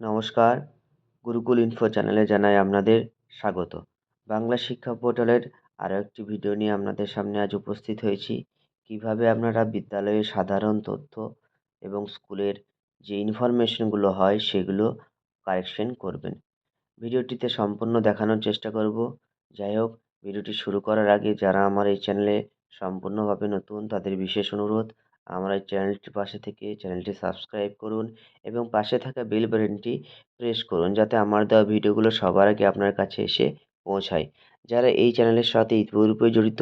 নমস্কার। গুরুকুল ইনফো চ্যানেলে জানাই আপনাদের স্বাগত। বাংলা শিক্ষা পোর্টালের আরও একটি ভিডিও নিয়ে আপনাদের সামনে আজ উপস্থিত হয়েছি। কীভাবে আপনারা বিদ্যালয়ে সাধারণ তথ্য এবং স্কুলের যে ইনফরমেশনগুলো হয় সেগুলো কারেকশন করবেন। ভিডিওটিতে সম্পূর্ণ দেখানোর চেষ্টা করব। যাই হোক, ভিডিওটি শুরু করার আগে যারা আমার এই চ্যানেলে সম্পূর্ণভাবে নতুন তাদের বিশেষ অনুরোধ আমার এই চ্যানেলটির পাশে থেকে চ্যানেলটি সাবস্ক্রাইব করুন এবং পাশে থাকা বেল বাটনটি প্রেস করুন যাতে আমার দেওয়া ভিডিওগুলো সবার আগে আপনার কাছে এসে পৌঁছায়। যারা এই চ্যানেলের সাথে ইতিপূর্বে জড়িত,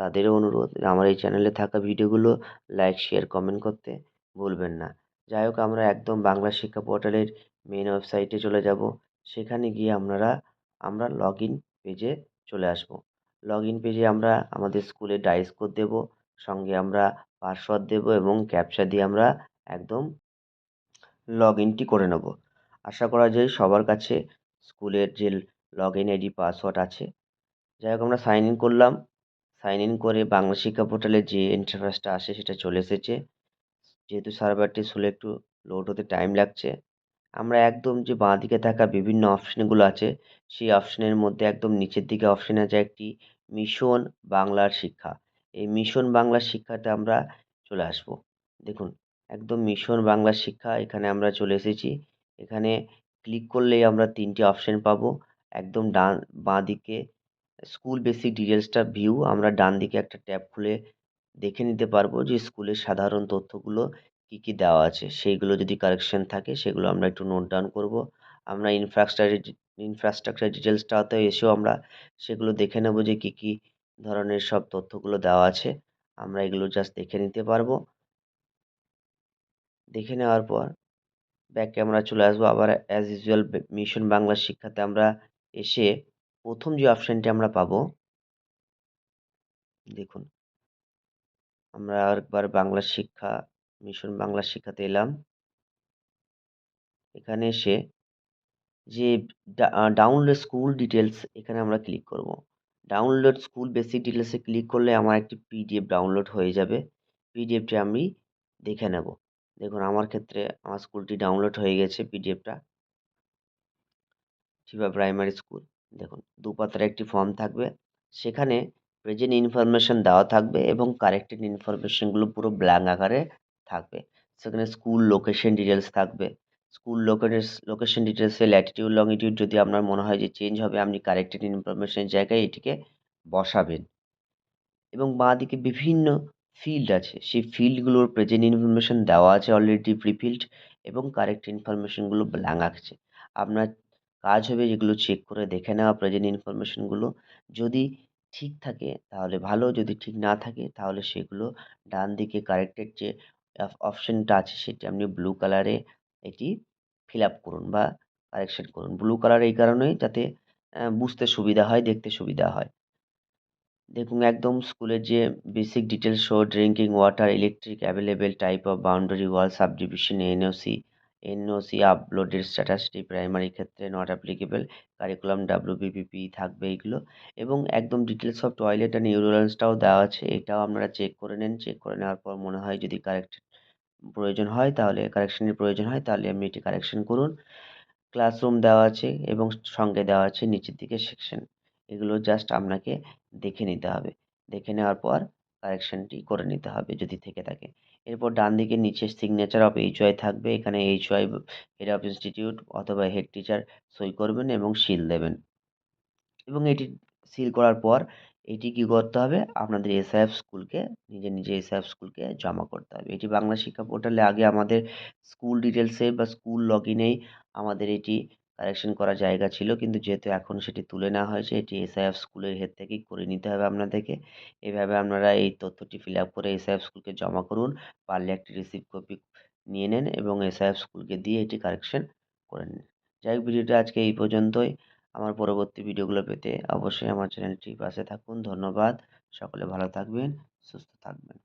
তাদেরও অনুরোধ, আমার এই চ্যানেলে থাকা ভিডিওগুলো লাইক শেয়ার কমেন্ট করতে ভুলবেন না। যাই হোক, আমরা একদম বাংলা শিক্ষা পোর্টালের মেন ওয়েবসাইটে চলে যাব। সেখানে গিয়ে আপনারা, আমরা লগ ইন পেজে চলে আসব। লগ ইন পেজে আমরা আমাদের স্কুলে ডাইস কোড দেবো। সঙ্গে আমরা পাসওয়ার্ড দেবো এবং ক্যাপচা দিয়ে আমরা একদম লগ ইনটি করে নেব। আশা করা যায় সবার কাছে স্কুলের যে লগ ইন আইডি পাসওয়ার্ড আছে। যাই হোক, আমরা সাইন ইন করলাম। সাইন ইন করে বাংলা শিক্ষা পোর্টালে যে ইন্টারফেসটা আসে সেটা চলে এসেছে। যেহেতু সার্ভারটি স্কুলে একটু লোড হতে টাইম লাগছে, আমরা একদম যে বাঁ দিকে থাকা বিভিন্ন অপশানগুলো আছে, সেই অপশানের মধ্যে একদম নিচের দিকে অপশান আছে একটি মিশন বাংলার শিক্ষা। এই মিশন বাংলা শিক্ষাতে আমরা চলে আসব। দেখুন, একদম মিশন বাংলা শিক্ষা এখানে আমরা চলে এসেছি। এখানে ক্লিক করলেই আমরা তিনটি অপশান পাবো। একদম ডান, বাঁ দিকে স্কুল বেসিক ডিটেলসটা ভিউ আমরা ডান দিকে একটা ট্যাব খুলে দেখে নিতে পারব যে স্কুলের সাধারণ তথ্যগুলো কী কী দেওয়া আছে। সেইগুলো যদি কারেকশন থাকে সেগুলো আমরা একটু নোট ডাউন করব। আমরা ইনফ্রাস্ট্রাকচার ইনফ্রাস্ট্রাকচার ডিটেলসটাতে এসেও আমরা সেগুলো দেখে নেব যে কী কী ধরনের সব তথ্যগুলো দেওয়া আছে, আমরা এগুলো জাস্ট দেখে নিতে পারব। দেখে নেওয়ার পর ব্যাক ক্যামেরা চলে আসব। আবার অ্যাজ ইউজুয়াল মিশন বাংলা শিক্ষাতে আমরা এসে প্রথম যে অপশানটি আমরা পাবো, দেখুন। আমরা আরেকবার বাংলা শিক্ষা মিশন বাংলা শিক্ষাতে এলাম। এখানে এসে যে ডাউনলোড স্কুল ডিটেলস এখানে আমরা ক্লিক করব। ডাউনলোড স্কুল বেসিক ডিটেলসে ক্লিক করলে আমার একটি পিডিএফ ডাউনলোড হয়ে যাবে। পিডিএফটি আমি দেখে নেব। দেখুন, আমার ক্ষেত্রে আমার স্কুলটি ডাউনলোড হয়ে গেছে পিডিএফটা শিবা প্রাইমারি স্কুল দেখুন দু পাতার একটি ফর্ম থাকবে। সেখানে প্রেজেন্ট ইনফরমেশন দেওয়া থাকবে এবং কারেক্টেড ইনফরমেশনগুলো পুরো ব্ল্যাঙ্ক আকারে থাকবে। সেখানে স্কুল লোকেশন ডিটেলস থাকবে। স্কুল লোকেশ লোকেশন ডিটেলসে ল্যাটিটিউড লংটিউড যদি আপনার মনে হয় যে চেঞ্জ হবে, আপনি কারেক্টেড ইনফরমেশনের জায়গায় এটিকে বসাবেন। এবং বাঁ দিকে বিভিন্ন ফিল্ড আছে, সেই ফিল্ডগুলোর প্রেজেন্ট ইনফরমেশন দেওয়া আছে অলরেডি প্রিফিল্ড এবং কারেক্ট ইনফরমেশনগুলো আছে আপনার কাজ হবে যেগুলো চেক করে দেখে নেওয়া প্রেজেন্ট ইনফরমেশনগুলো যদি ঠিক থাকে তাহলে ভালো, যদি ঠিক না থাকে তাহলে সেগুলো ডান দিকে কারেক্টেড যে অপশানটা আছে সেটি আপনি ব্লু কালারে এটি ফিল আপ করুন বা কারেকশন করুন। ব্লু কালার এই কারণেই যাতে বুঝতে সুবিধা হয়, দেখতে সুবিধা হয়। দেখুন, একদম স্কুলের যে basic details show drinking water electric available type of boundary wall subdivision NOC NOC আপলোডের স্ট্যাটাসটি প্রাইমারি ক্ষেত্রে নট অ্যাপ্লিকেবল কারিকুলাম ডাব্লিউবিপিপি থাকবে এগুলো। এবং একদম ডিটেলস অফ টয়লেট অ্যান্ড ইউরোলেন্সটাও দেওয়া আছে, এটাও আপনারা চেক করে নেন। চেক করে নেওয়ার পর মনে হয় যদি কারেক্ট প্রয়োজন হয়, তাহলে কারেকশনের প্রয়োজন হয়, তাহলে আপনি এটি কারেকশন করুন। ক্লাসরুম দেওয়া আছে এবং সঙ্গে দেওয়া আছে নিচের দিকে সেকশন এগুলো জাস্ট আপনাকে দেখে নিতে হবে। দেখে নেওয়ার পর কারেকশনটি করে নিতে হবে যদি থেকে থাকে। এরপর ডান দিকে নিচে সিগনেচার অফ এইচ ওয়াই থাকবে। এখানে H Y head of institute অথবা হেড টিচার সই করবেন এবং সিল দেবেন। এবং এটি সিল করার পর এটি কী করতে হবে? আপনাদের এসআইএফ স্কুলকে নিজে নিজে এসআইএফ স্কুলকে জমা করতে হবে। এটি বাংলা শিক্ষা পোর্টালে আগে আমাদের স্কুল ডিটেলসে বা স্কুল লগ ইনেই আমাদের এটি কারেকশন করার জায়গা ছিল। কিন্তু যেহেতু এখন সেটি তুলে নেওয়া হয়েছে, এটি এসআইএফ স্কুলের হেড থেকেই করে নিতে হবে আপনাদেরকে। এভাবে আপনারা এই তথ্যটি ফিল আপ করে এসআইএফ স্কুলকে জমা করুন, পারলে একটি রিসিভ কপি নিয়ে নেন এবং এসআইএফ স্কুলকে দিয়ে এটি কারেকশন করে নিন। যাই হোক, ভিডিওটা আজকে এই পর্যন্তই। আমার পরবর্তী ভিডিওগুলো পেতে অবশ্যই আমার চ্যানেলটি পাশে থাকুন। ধন্যবাদ। সকলে ভালো থাকবেন, সুস্থ থাকবেন।